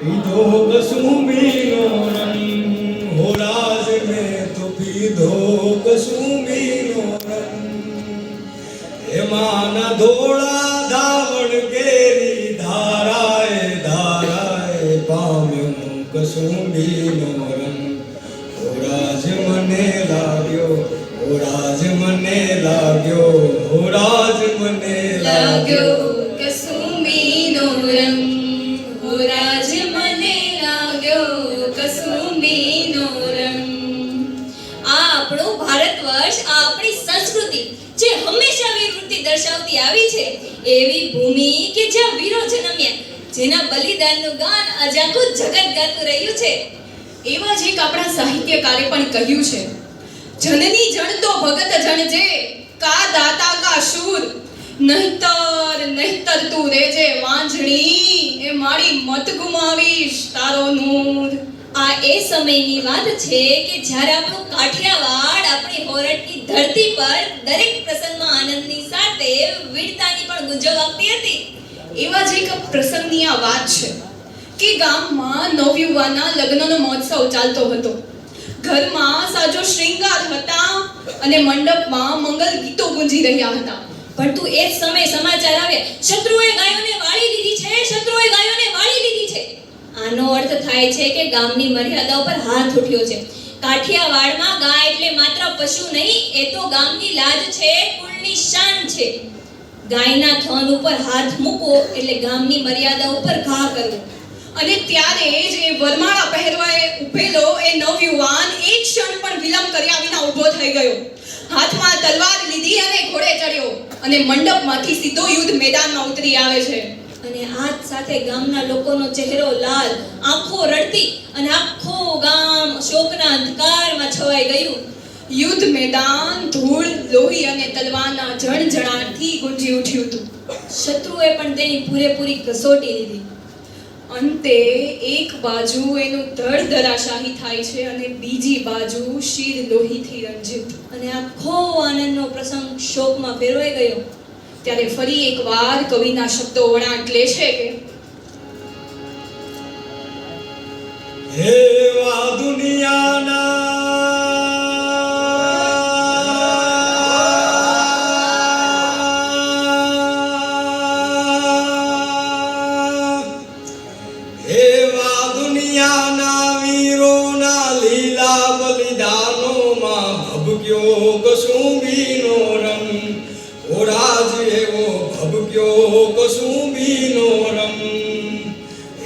પીધો કસુંબીનો રંગ. હો રાજ મેં તો પીધો કસુંબીનો રંગ. એમાં ના ધોળા ધાવણ કેરી ધારાએ ધારાએ પામ્યો મને રાજ મને લાગ્યો કસુંબીનો રંગ આ આપણું ભારત વર્ષ આ આપણી સંસ્કૃતિ, જે હંમેશા વીરવૃત્તિ દર્શાવતી આવી છે, એવી ભૂમિ કે જ્યાં વીરો જન્મ્યા જેના બલિદાનનું ગાન આજે આખું જગત ગાતું રહ્યું છે. એવા જ એક આપણા સાહિત્યકારે પણ કહ્યું છે. જનની જણ તો ભગત જણ જે, કા દાતા કા શૂર. નહીતર નહીતર તું રેજે વાંજણી એ મારી મત ગુમાવીશ તારો નૂર. આ એ સમયની વાત છે કે જ્યારે આપણું કાઠિયાવાડ આપણી હોરટની ધરતી પર દરેક પ્રસંગમાં આનંદની સાથે વીરતાની પણ ગુંજો આપતી હતી. એવા જ એક પ્રસંગની આ વાત છે કે ગામમાં નવયુવાના લગ્નનો મહોત્સવ ચાલતો હતો. ઘરમાં સાજો શ્રીંગાર હતા અને મંડપમાં મંગલ ગીતો ગુંજી રહ્યા હતા. પરંતુ એ જ સમયે સમાચાર આવ્યા શત્રુએ ગાયોને વાળી લીધી છે, શત્રુએ ગાયોને વાળી લીધી છે. આનો અર્થ થાય છે કે ગામની મર્યાદા ઉપર હાથ ઉઠ્યો છે. કાઠિયાવાડમાં ગાય એટલે માત્ર પશુ નહીં, એ તો ગામની લાજ છે, કુળની શાન છે. ગાયના થન ઉપર હાથ મૂકો એટલે ગામની મર્યાદા ઉપર ઘા કરવો. અને ત્યારે જ એ વરમાળા પહેરવાએ ઉભેલો એ નવયુવાન એક ક્ષણ પણ વિલંબ કર્યા વિના ઊભો થઈ ગયો. હાથમાં તલવાર લીધી અને ઘોડે ચડ્યો. અને મંડપમાંથી સીધો યુદ્ધ મેદાનમાં ઉતરી આવે છે. અને આ સાથે ગામના લોકોનો ચહેરો લાલ આંખો રડતી અને આખો ગામ શોકના અંધકારમાં છવાઈ ગયું. યુદ્ધ મેદાન ધૂળ લોહી અને તલવારના જણજણાટથી ગુંજી ઉઠ્યું હતું. શત્રુએ પણ તેની પૂરેપૂરી કસોટી લીધી. અંતે એક બાજુ એનું ધડ ધરાશાહી થાય છે અને બીજી બાજુ શીર લોહીથી રંજિત. અને આખો આનંદનો પ્રસંગ શોકમાં ફેરવાઈ ગયો. ત્યારે ફરી એકવાર કવિના શબ્દો વળાંક લે છે કે હેવા દુનિયાના ભબક્યો કસુંબીનો રંગ ઓરાજ એવો ભબક્યો કસુંબીનો રંગ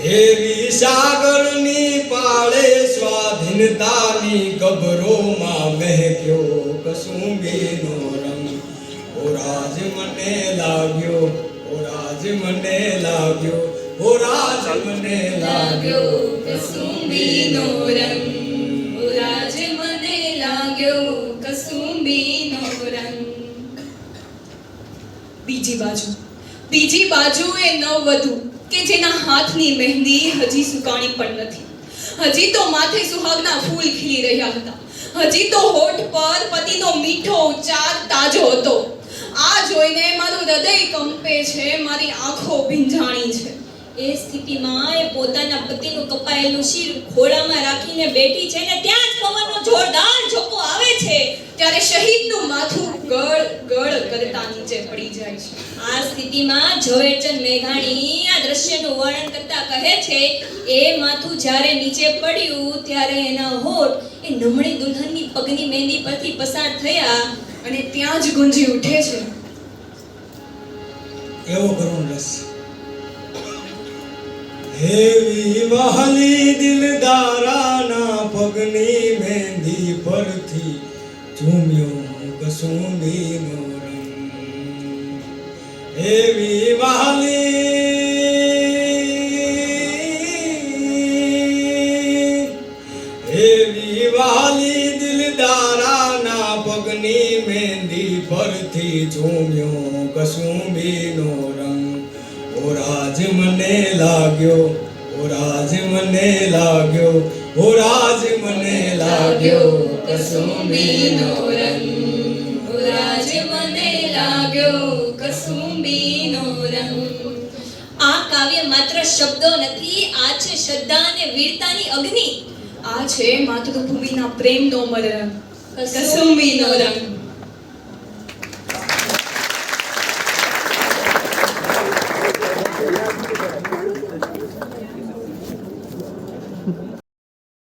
એવી સાગરની પાળે સ્વાધીનતાની ગભરોમાં મહેક્યો કસુંબીનો રંગ ઓરાજ મને લાગ્યો ઓરાજ મને લાગ્યો ઓરાજ મને લાગ્યો કસુંબીનો રંગ બીજી બાજુ. બીજી બાજુ એ નવવધુ કે જેના હાથની મહેંદી હજી સુકાણી પણ નથી. હજી તો માથે સુહાગના ફૂલ ખીલી રહ્યા હતા. હજી તો હોઠ પર પતિનો મીઠો ઉચ્ચાર તાજો હતો. આ જોઈને મારું હૃદય કંપે છે, મારી આંખો ભીંજાણી છે. એ સ્થિતિમાં એ પોતાના પતિનું કપાયેલું શિર ખોળામાં રાખીને બેઠી છે ને ત્યાં જ જોરદાર ઝોકો આવે છે, ત્યારે શહીદનું માથું ગળ ગળ કરતા નીચે પડી જાય છે. આ સ્થિતિમાં ઝવેરચંદ મેઘાણી આ દ્રશ્યનું વર્ણન કરતા કહે છે, એ માથું જ્યારે નીચે પડ્યું, ત્યારે એના હોઠ એ નમણી દુલ્હનની પગની મહેંદી પરથી પસાર થયા અને ત્યાં જ ગુંજી ઉઠે છે. એવો કરુણ રસ. હે વિવાહલી દિલદારાના પગની ઝૂમ્યો કસુંબીનો રંગ એવી વહલી એવી વાલી દિલદારાના પગની મહેંદી પરથી ઝૂમ્યો કસુંબીનો રંગ ઓ રાજ મને લાગ્યો, ઓ રાજ મને લાગ્યો ઓ રાજ લાગ્યો. કસુંબીનો રંગ ઓ મને લાગ્યો કસુંબીનો રંગ આ કાવ્ય માત્ર શબ્દો નથી આ છે શ્રદ્ધા અને વીરતાની અગ્નિ. આ છે માતૃભૂમિના પ્રેમનો મરરંગ કસુંબીનો રંગ.